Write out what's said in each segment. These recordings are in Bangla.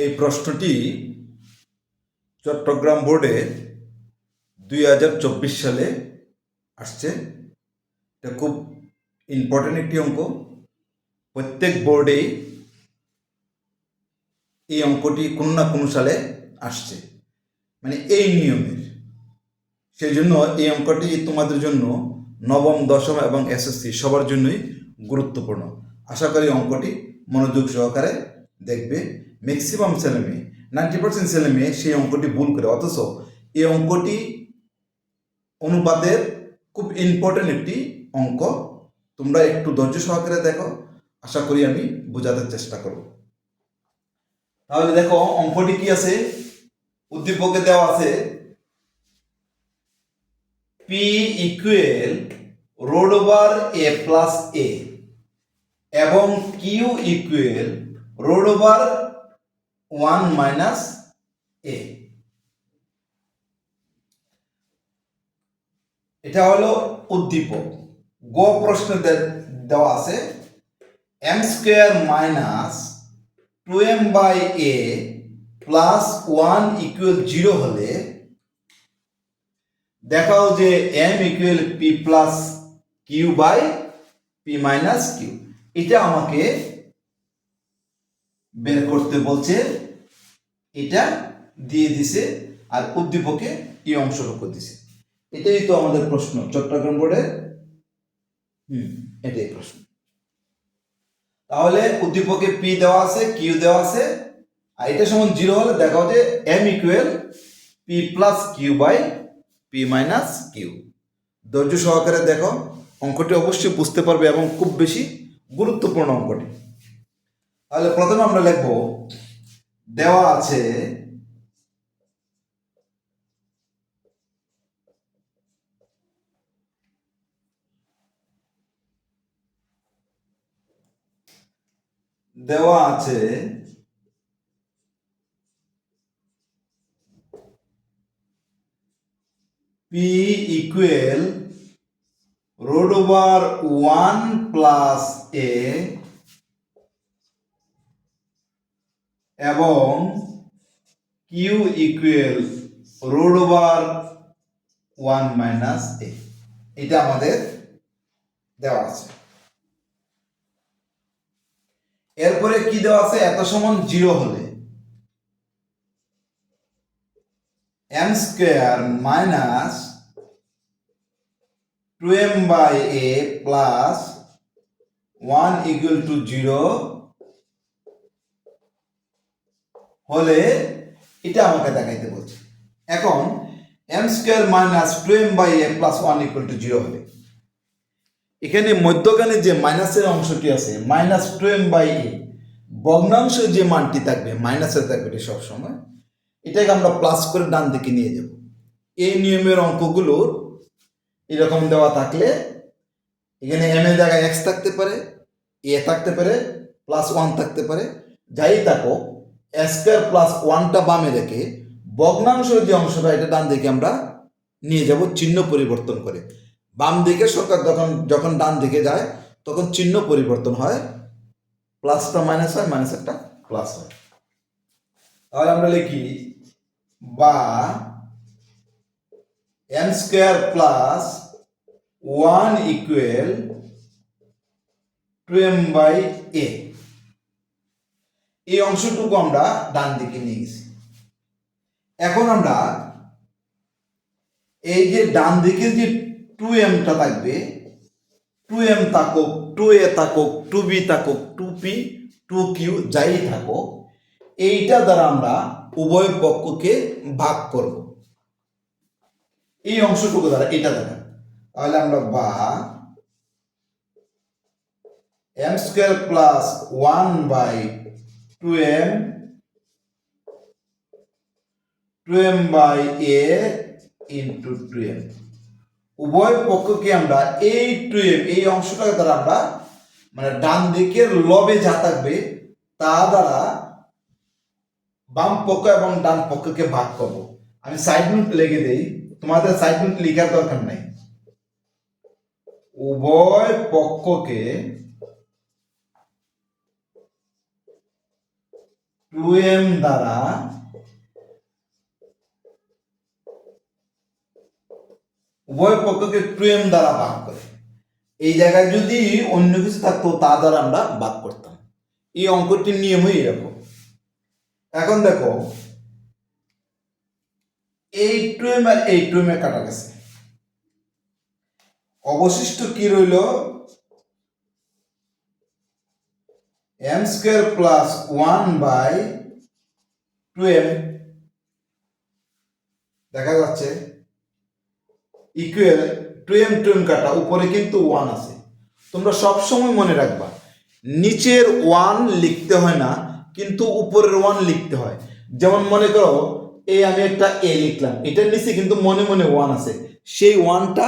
এই প্রশ্নটি চট্টগ্রাম বোর্ডে দুই হাজার চব্বিশ সালে আসছে। এটা খুব ইম্পর্টেন্ট একটি অঙ্ক। প্রত্যেক বোর্ডেই এই অঙ্কটি কোনো না কোনো সালে আসছে। মানে এই নিয়মের। সেই জন্য এই অঙ্কটি তোমাদের জন্য নবম, দশম এবং এসএসসি সবার জন্যই গুরুত্বপূর্ণ। আশা করি অঙ্কটি মনোযোগ সহকারে দেখবে। ম্যাক্সিমাম ছেলেমেয়ে নাইনটি পার্সেন্ট ছেলে মেয়ে সেই অঙ্কটি ভুল করে। অথচ এই অঙ্কটি অনুপাতের খুব ইম্পর্টেন্ট একটি অঙ্ক। তোমরা একটু ধৈর্য সহকারে দেখো। আশা করি আমি বোঝাতে চেষ্টা করব। তাহলে দেখো, অঙ্কটি কি আছে? উদ্দীপকে দেওয়া আছে P equal root over A plus A এবং Q equal root over one minus A. এটা হলো উদ্দীপক। গ প্রশ্ন দেওয়া আছে M square minus two M by A plus one equal zero হলে দেখাও যে M equal P plus Q by P minus Q এটা আমাকে বের করতে বলছে এটা দিয়ে দিছে আর উদ্দীপকে এই অংশটুকু দিছে। এটাই তো আমাদের প্রশ্ন, চট্টগ্রাম বোর্ডের হুম, এটাই প্রশ্ন। তাহলে উদ্দীপকে পি দেওয়া আছে কিউ দেওয়া আছে, আর এটা সমান জিরো হলে দেখাও যে M equal P plus Q by P minus Q ধৈর্য সহকারে দেখো, অঙ্কটি অবশ্যই বুঝতে পারবে এবং খুব বেশি গুরুত্বপূর্ণ অঙ্কটি। তাহলে প্রথমে আমরা লিখব দেওয়া আছে দেওয়া আছে P equal root over one plus A এবং Q equal root over one minus A এটা আমাদের দেওয়া আছে। এরপরে কি দেওয়া আছে? এত সমান জিরো হলে। M square minus two M by A plus one equal to zero হলে এটা আমাকে দেখাইতে বলছে। এখন M square minus two M by M plus one equal to zero হবে। এখানে মধ্যখানে যে মাইনাসের অংশটি আছে minus two M by A ভগ্নাংশ যে মানটি থাকবে মাইনাসের থাকবে এটি সবসময়, এটাকে আমরা প্লাস করে ডান দিকে নিয়ে যাব। এই নিয়মের অঙ্কগুলোর এরকম দেওয়া থাকলে, এখানে এম এর জায়গায় এক্স থাকতে পারে এ থাকতে পারে প্লাস ওয়ান থাকতে পারে, যাই থাকুক স্কোয়ার প্লাস ওয়ানটা বামে রেখে ভগ্নাংশের যে অংশটা, এটা ডান দিকে আমরা নিয়ে যাব, চিহ্ন পরিবর্তন করে। বাম দিকে সরকার যখন যখন ডান দিকে যায়, তখন চিহ্ন পরিবর্তন হয়, প্লাসটা মাইনাস হয় মাইনাসেরটা প্লাস হয়। তাহলে আমরা লিখি, বা M square plus one equal two M by A এই অংশটুকু আমরা ডান দিকে নিয়ে গেছি। এখন আমরা এই যে ডান দিকে যে টু এমটা থাকবে টু এম থাকুক টু এ থাকুক টু বি থাকুক টু পি টু কিউ যাই থাকুক, এইটা দ্বারা আমরা উভয় পক্ষকে ভাগ করব। এই অংশটুকু দ্বারা এটা দ্বারা। তাহলে আমরা বা M square plus one by two M two M by A into two M উভয় পক্ষকে আমরা এই টু এম এই অংশটা দ্বারা আমরা মানে ডান দিকের লবে যা থাকবে, তা দ্বারা বাম পক্ষ এবং ডান পক্ষকে ভাগ করব। আমি সাইড নোট লিখে দেই, তোমাদের সাইড নোট লেখার দরকার নাই। উভয় পক্ষকে টু এম দ্বারা উভয় পক্ষকে টু এম দ্বারা ভাগ করে। এই জায়গায় যদি অন্য কিছু থাকতো, তা দ্বারা আমরা ভাগ করতাম। এই অঙ্কটির নিয়মই এরকম। এখন দেখো, এই টু এম আর এই টু এম এ কাটা গেছে। অবশিষ্ট কি রইল? M square plus one by two M দেখা যাচ্ছে equal two M two M কাটা, উপরে কিন্তু ওয়ান আছে। তোমরা সব সময় মনে রাখবা, নিচের ওয়ান লিখতে হয় না, কিন্তু উপরের ওয়ান লিখতে হয়। যেমন মনে করো, এই আমি একটা এ লিখলাম এটার নিচে কিন্তু মনে মনে ওয়ান আছে। সেই ওয়ানটা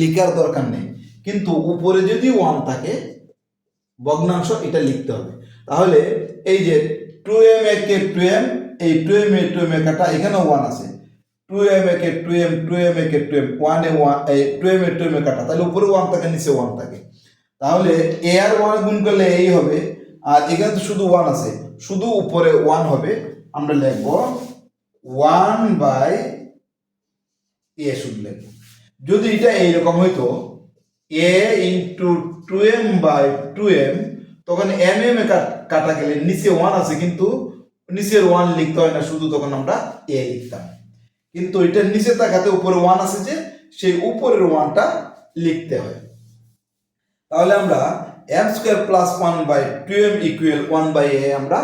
লিখার দরকার নেই। কিন্তু উপরে যদি ওয়ান থাকে ভগ্নাংশ এটা লিখতে হবে। তাহলে এই যে টু এম এ কে টু এম এই two M A two M A কাটা এখানেও ওয়ান আছে। Two M A K two M two M A K two M one A one এই two M A two M A কাটা তাহলে উপরে ওয়ান থাকে, নিচে ওয়ান থাকে। তাহলে এ আর ওয়ান গুণ করলে এই হবে, আর এখানে তো শুধু ওয়ান আছে। শুধু উপরে ওয়ান হবে, আমরা লিখব ওয়ান বাই এ শুধু লিখব। যদি এটা এইরকম হইতো A into two M by two M তখন এম এম কাটা গেলে নিচে ওয়ান আছে, কিন্তু নিচের ওয়ান লিখতে হয় না, শুধু তখন আমরা এ লিখতাম। কিন্তু এটার নিচে তাকাতে উপরে ওয়ান আছে যে, সেই উপরের ওয়ানটা লিখতে হয়। তাহলে আমরা M square plus one by two M equal one by A আমরা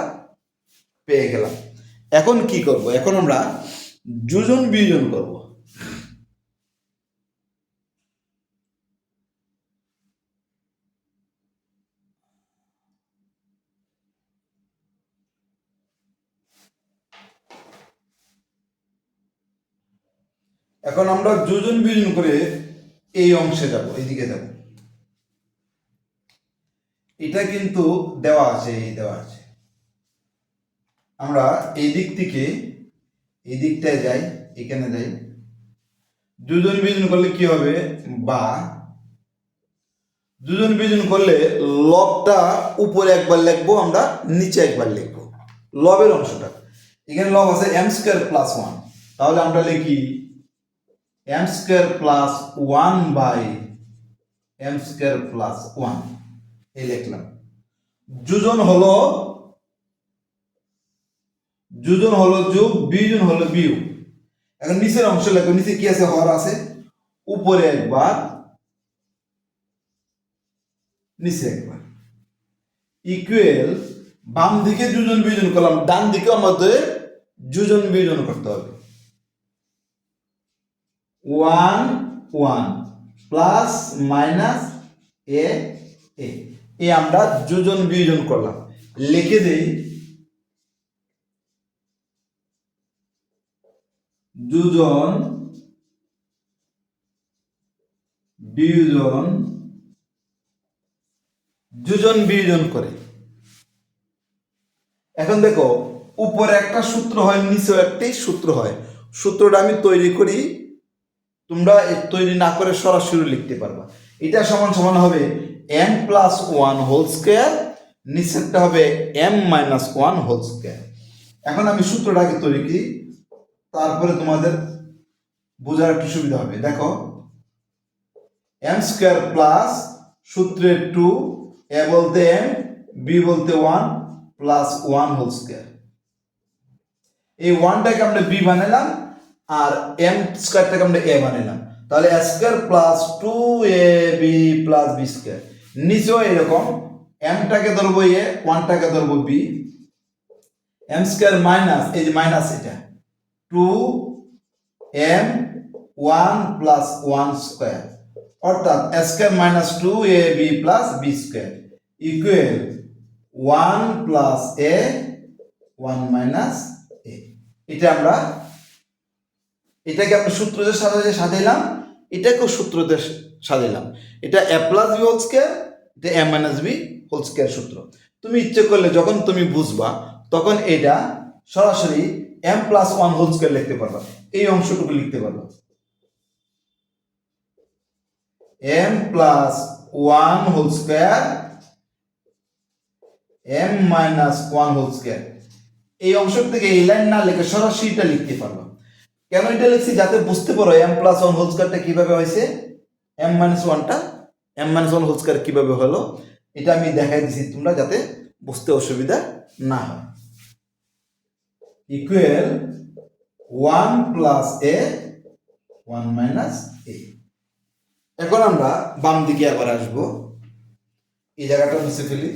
পেয়ে গেলাম। এখন কি করব? এখন আমরা যোজন বিয়োজন করব। এখন আমরা যোজন বিয়োজন করে এই অংশে যাব, এইদিকে যাব। এটা কিন্তু দেওয়া আছে, এই দেওয়া আছে। আমরা এই দিক থেকে এই দিকটায় যাই, এখানে যাই। যোজন বিজন করলে কি হবে? বা। দুজন বিজন করলে লবটা উপরে একবার লিখব, আমরা নিচে একবার লিখব। লবের অংশটা। এখানে লব আছে এম স্কোয়ার প্লাস ওয়ান তাহলে আমরা লিখি M square plus one by M square plus one এই লিখলাম। যোজন হলো যোজন হলো যোগ, বিয়োজন হলো বিয়োগ। এখন নিচের অংশ লেখো, নিচে কি আছে? হর আছে। উপরে একবার, নিচে একবার। ইকুয়াল বাম দিকে যোজন বিয়োজন করলাম ডান দিকে আমাদের যোজন বিয়োজন করতে হবে। One one, plus, minus, A A. আমরা যোজন বিয়োজন করলাম। লিখে দেই। যোজন বিয়োজন যোজন বিয়োজন করে। এখন দেখো, উপরে একটা সূত্র হয়, নিচেও একটি সূত্র হয়। সূত্রটা আমি তৈরি করি তোমরা তৈরি না করে সরাসরি লিখতে পারবা। এটা সমান সমান হবে m plus one whole square নিচেরটা হবে m minus one whole square এখন আমি সূত্রটাকে তৈরি করি, তারপরে তোমাদের বোঝার একটু সুবিধা হবে। দেখো এম স্কোয়ার প্লাস সূত্রের টু এ বলতে এম বি বলতে one plus one whole square এই ওয়ানটাকে আমরা বি বানালাম আর এম স্কোয়ারটাকে আমরা এ বানালাম তাহলে a square plus two a b plus b square নিচেও এরকম এমটাকে ধরবো এ ওয়ানটাকে ধরবো বি এম স্কোয়ার মাইনাস এই যে মাইনাস এটা। Two m one plus one square অর্থাৎ square minus two a b plus b square equal one plus a one minus a এটা আমরা এটাকে আমরা সূত্রদের সাজাতে সাজাইলাম, এটাকেও সূত্র দিয়ে সাজাইলাম। এটা a plus b whole square এটা মাইনাস বি হোল স্কোয়ার সূত্র। তুমি ইচ্ছে করলে যখন তুমি বুঝবা, তখন এটা সরাসরি m plus one whole square লিখতে পারবা। এই অংশটুকু লিখতে পারবা। M plus one whole square m minus one whole square এই অংশ থেকে এই লাইন না লিখে সরাসরি এটা লিখতে পারলাম কেন এটা লিখছি? যাতে বুঝতে পারো এম প্লাস ওয়ান হোল স্কোয়ারটা কীভাবে হয়েছে? এম মাইনাস ওয়ানটা m minus one whole square কীভাবে হলো? এটা আমি দেখাই দিছি তোমরা যাতে বুঝতে অসুবিধা না হয়। Equal one plus a one minus a এখন আমরা বাম দিকে আবার আসব। এই জায়গাটা মুছে ফেলি।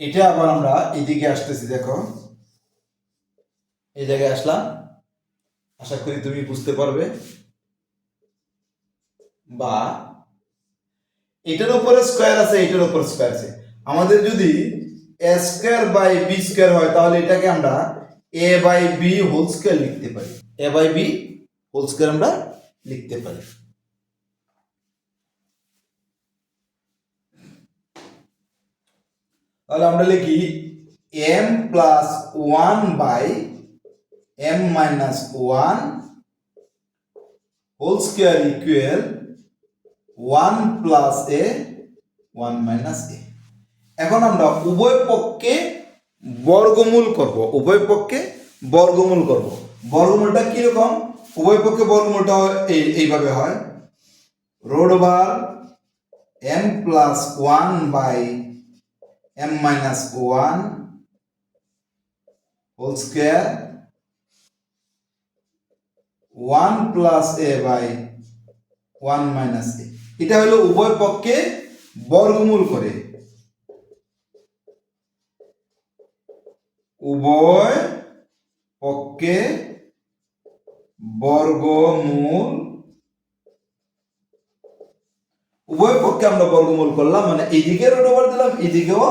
এটা আবার আমরা এদিকে আসতেছি, দেখো। এই জায়গায় আসলাম। আশা করি তুমি বুঝতে পারবে। বা এটার উপরে স্কোয়ার আছে, এটার উপর স্কোয়ার আছে। আমাদের যদি a square by b square হয়, তাহলে এটাকে আমরা a by b whole square লিখতে পারি। A by b whole square আমরা লিখতে পারি। তাহলে আমরা লিখি m plus one by m minus one whole square equal one plus a one minus a এখন আমরা উভয় পক্ষে বর্গমূল করব, উভয় পক্ষে বর্গমূল করব। বর্গমূলটা কীরকম? উভয় পক্ষে বর্গমূলটা এই, এইভাবে হয়। Root bar m plus one by m minus one whole square one plus a by one minus a এটা হলো উভয় পক্ষে বর্গমূল করে। উভয় পক্ষে বর্গমূল উভয় পক্ষে আমরা বর্গমূল করলাম মানে এইদিকে রোড ওভার দিলাম, এইদিকেও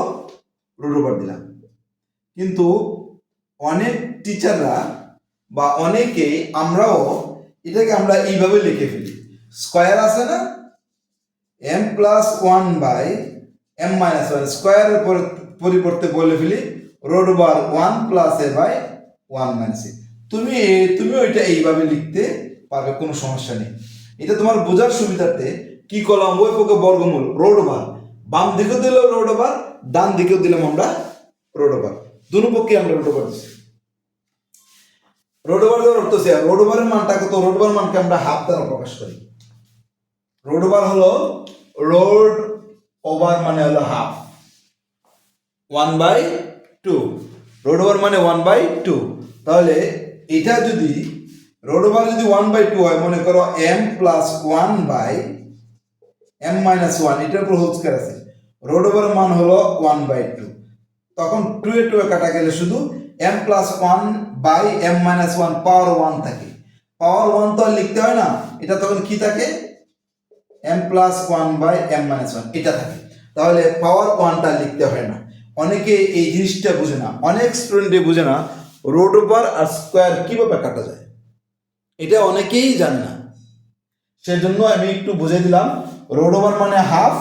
রোড ওভার দিলাম। কিন্তু অনেক টিচাররা বা অনেকে আমরাও এটাকে আমরা এইভাবে লিখে ফেলি। স্কোয়ার আছে না? M plus one by m minus one স্কোয়ারের পরিবর্তে বলে ফেলি, root bar one plus a by one minus a. তুমি তুমি ওইটা এইভাবে লিখতে পারবে, কোনো সমস্যা নেই। এটা তোমার বোঝার সুবিধার্থে কি করলাম? ওই পক্ষে বর্গমূল রোড বার বাম দিকেও দিলাম রোড বার ডান দিকেও দিলাম আমরা রোড বার দুটো পক্ষে আমরা রোড বার দিচ্ছি রোড ওভার দেওয়ার অর্থ সে রোড ওভারের মানটা কত? রোড ওভার মানকে আমরা হাফ দ্বারা প্রকাশ করি। রোড ওভার হলো রোড ওভার মানে হলো half one by two root over মানে ওয়ান বাই টু তাহলে এটা যদি রোড ওভার যদি ওয়ান বাই টু হয়, মনে করো m plus one by m minus one এটার উপর হোল স্কোয়ার আছে। রোড ওভার মান হলো ওয়ান বাই টু তখন টু এ টু এ কাটা গেলে শুধু m plus one by m minus one power one থাকে। পাওয়ার ওয়ান তো আর লিখতে হয় না, এটা তখন কি থাকে? M plus one by m minus one এটা থাকে। তাহলে পাওয়ার ওয়ানটা লিখতে হয় না। অনেকে এই জিনিসটা বুঝে না। অনেক স্টুডেন্টে বুঝে না রোড ওভার আর স্কোয়ার কীভাবে কাটা যায়। এটা অনেকেই জানে না। সেজন্য আমি একটু বুঝে দিলাম। রোড ওভার মানে half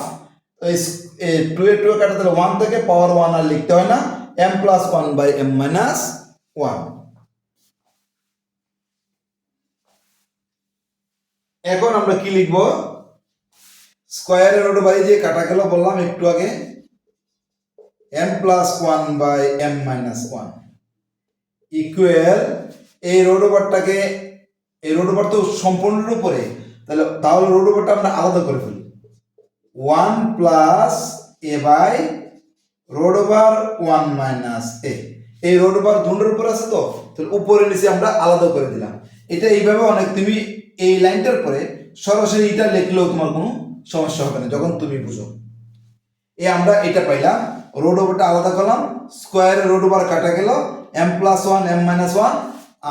two a two a কাটা তাহলে ওয়ান থেকে পাওয়ার ওয়ান আর লিখতে হয় না m plus one by m minus one এখন আমরা কি লিখব? স্কোয়ারের রোড বাই যে কাটা গেল, বললাম একটু আগে m plus one by m minus one equal এই রোড ওভারটাকে, এই রোড ওভার তো সম্পূর্ণ উপরে তাহলে তাহলে রোড ওভারটা আমরা আলাদা করে ফেলি। One plus a by root over one minus a এই রোড ওভার দুটোর উপর আছে তো? তাহলে উপরে নিচে আমরা আলাদা করে দিলাম। এটা এইভাবে অনেক তুমি এই লাইনটার পরে সরাসরি এটা লিখলেও তোমার কোনো সমস্যা হবে না, যখন তুমি বুঝো। এ আমরা এটা পাইলাম রোড ওভারটা আলাদা করলাম স্কোয়ারের রোড ওভার কাটা গেল m plus one m minus one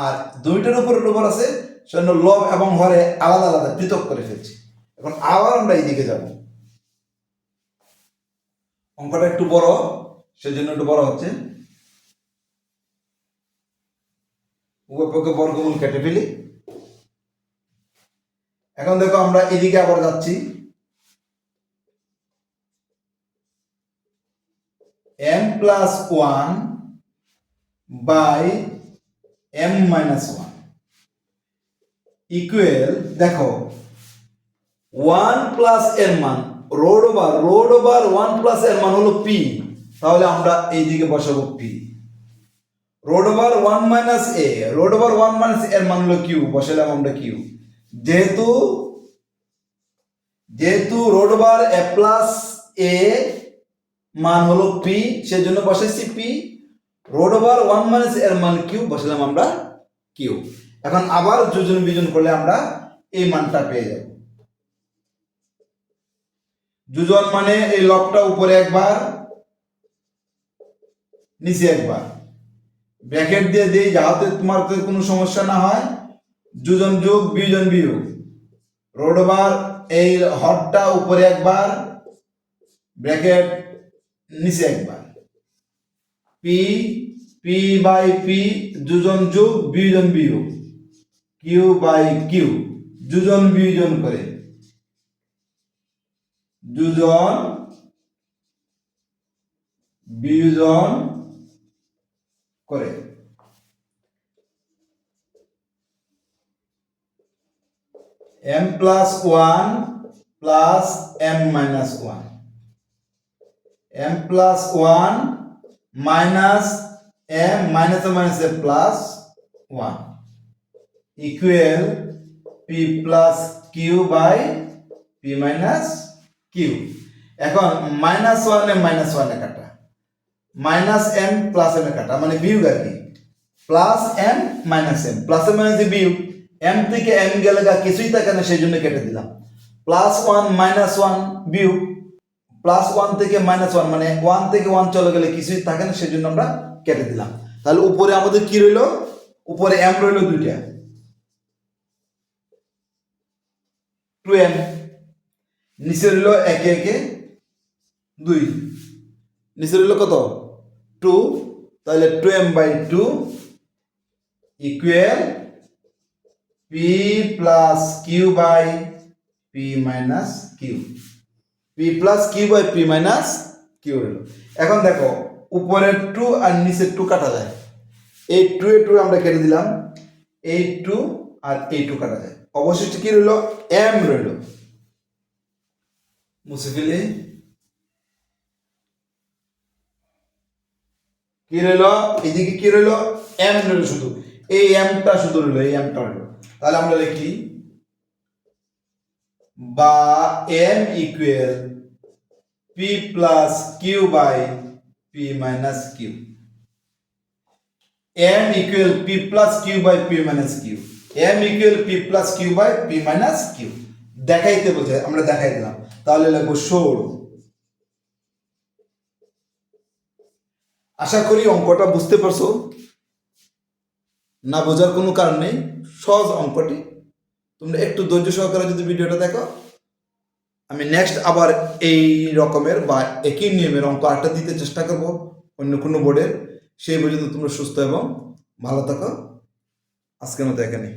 আর দুইটার উপর রোড ওভার আছে সেজন্য লোভ এবং হরে আলাদা আলাদা পৃথক করে ফেলছি। এখন আবার আমরা এইদিকে যাব। অঙ্কটা একটু বড়, সেজন্য একটু বড় হচ্ছে। উভয় পক্ষে বর্গমূল কেটে ফেলি। এখন দেখো আমরা এদিকে আবার যাচ্ছি। M plus one by m minus one equal দেখো ওয়ান প্লাস এর মান, root over root over one plus এর মান হলো পি তাহলে আমরা এই দিকে বসাবো p root over one minus a root over one minus এর মান হলো কিউ বসালাম আমরা কিউ যেহেতু যেহেতু root over a plus a মান হলো পি সেজন্য বসাইছি p root over one minus এর মান কিউ বসালাম আমরা কিউ এখন আবার যোজন বিজন করলে আমরা এই মানটা পেয়ে যাব। যোজন মানে এই লবটা উপরে একবার, নিচে একবার। ব্র্যাকেট দিয়ে দিই যাতে তোমার কোনো সমস্যা না হয়। যোজন যোগ, বিয়োজন বিয়োগ। রোড ওভার এই হরটা উপরে একবার, ব্র্যাকেট নিচে একবার। পি পি বাই পি যোজন যোগ, বিয়োজন বিয়োগ। Q by q. যোজন বিয়োজন করে। যোজন বিয়োজন করে। M plus one plus m minus one. M plus one minus m minus minus a plus one. Equal p plus q by p minus q এখন মাইনাস ওয়ানে মাইনাস ওয়ানে কাটা। মাইনাস এম প্লাস এম এ কাটা মানে বিয়োগ আর কি। Plus m minus m plus m minus বিয়োগ। এম থেকে এম গেলে গা কিছুই থাকে না, সেই জন্য কেটে দিলাম। প্লাস ওয়ান মাইনাস ওয়ান বিয়োগ। প্লাস ওয়ান থেকে মাইনাস ওয়ান মানে ওয়ান থেকে ওয়ান চলে গেলে কিছুই থাকে না, সেই জন্য আমরা কেটে দিলাম। তাহলে উপরে আমাদের কি রইল? উপরে এম রইল দুইটা। টু এম নিচে একে একে দুই। নিচে রইল কত? টু তাহলে two m by two equal p plus q by p minus q p plus q by p minus q রইল এখন দেখো উপরের টু আর নিচের টু কাটা যায়। এই টু এ টু আমরা কেটে দিলাম। এই টু আর এই টু কাটা যায়। অবশিষ্ট কি রইল? এম রইল। মুছে ফেলি। কি রইল? এদিকে কি রইল? এম রইল শুধু। এই এমটা শুধু রইল, এই এমটা রইল। তাহলে আমরা লিখি। বা m equal p plus q by p minus q m equal p plus q by p minus q m equal p plus q by p minus q. দেখাইতে বলছে, আমরা দেখাই দিলাম। তাহলে লিখব ষোল। আশা করি অঙ্কটা বুঝতে পারছ। না বোঝার কোনো কারণ নেই। সহজ অঙ্কটি। তোমরা একটু ধৈর্য সহকারে যদি ভিডিওটা দেখো। আমি নেক্সট আবার এই রকমের বা একই নিয়মের অঙ্ক আটটা দিতে চেষ্টা করব অন্য কোনো বোর্ডের সেই পর্যন্ত তোমরা সুস্থ এবং ভালো থাকো। আজকের মতো এখানে